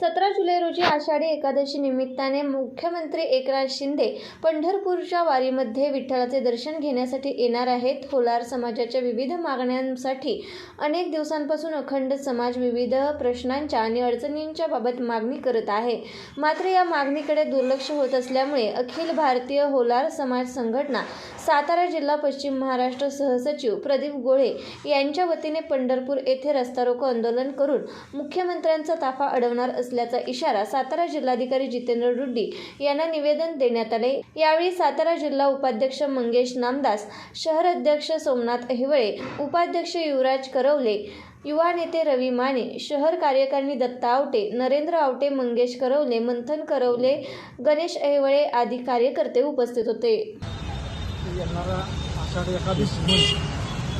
सतरा जुलै रोजी आषाढी एकादशी निमित्ताने मुख्यमंत्री एकनाथ शिंदे पंढरपूरच्या वारीमध्ये विठ्ठलाचे दर्शन घेण्यासाठी येणार आहेत. होलार समाजाच्या विविध मागण्यांसाठी अनेक दिवसांपासून अखंड समाज विविध प्रश्नांच्या आणि अडचणींच्या बाबत मागणी करत आहे. मात्र या मागणीकडे दुर्लक्ष होत असल्यामुळे अखिल भारतीय होलार समाज संघटना सातारा जिल्हा पश्चिम महाराष्ट्र सहसचिव प्रदीप गोळे यांच्या वतीने पंढरपूर येथे रस्ता रोको आंदोलन करून मुख्यमंत्र्यांचा ताफा अडवणार असल्याचा इशारा सातारा जिल्हाधिकारी जितेंद्र रुड्डी यांना निवेदन देण्यात आले. यावेळी सातारा जिल्हा उपाध्यक्ष मंगेश नामदास शहर अध्यक्ष सोमनाथ अहिवळे उपाध्यक्ष युवराज करवले युवा नेते रवी माने शहर कार्यकारिणी दत्ता आवटे नरेंद्र आवटे मंगेश करवले मंथन करवले गणेश अहिवळे आदी कार्यकर्ते उपस्थित होते. येणारा आषाढी एकादशी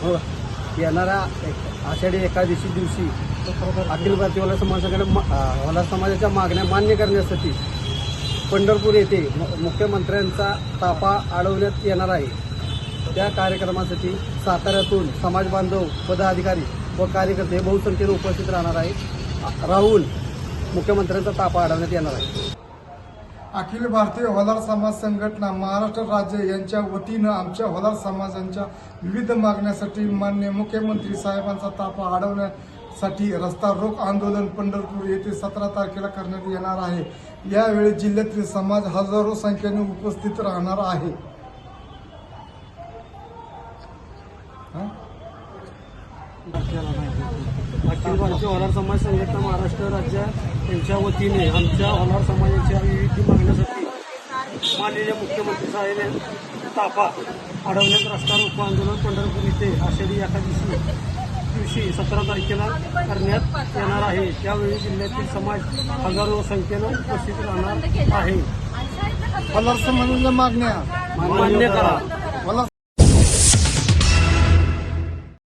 हो एक- आषाढी एकादशी दिवशी अखिल भारतीय वला समाजाकडे वला समाजाच्या मागण्या मान्य करण्यासाठी पंढरपूर येथे मु- मुख्यमंत्र्यांचा ताफा अडवण्यात येणार आहे. त्या कार्यक्रमासाठी साताऱ्यातून समाज बांधव पदाधिकारी व कार्यकर्ते बहुसंख्येने उपस्थित राहणार आहे राहून मुख्यमंत्र्यांचा ताफा अडवण्यात येणार आहे. अखिल भारतीय होलार समाज संघटना महाराष्ट्र राज्य यांच्या वतीनं आमच्या होलार समाजांच्या विविध मागण्यासाठी मान्य मुख्यमंत्री साहेबांचा ताफा साठी रस्ता रोक आंदोलन पंढरपूर येथे सतरा तारखेला करण्यात येणार आहे. यावेळी जिल्ह्यातील समाज हजारो संख्येने उपस्थित राहणार आहे. अखिल भारतीय होलार समाज संघटना महाराष्ट्र राज्य यांच्या वतीने आमच्या होलार समाजाच्या विविध मागण्यासाठी माननीय मुख्यमंत्री साहेब ताफा अडवण्यात रस्ता रोको आंदोलन पंढरपूर इथे आषाढी एकादशी दिवशी सतरा तारखेला करण्यात येणार आहे. त्यावेळी जिल्ह्यातील समाज हजारो संख्येनं उपस्थित राहणार आहे. मागण्या मान्य करा.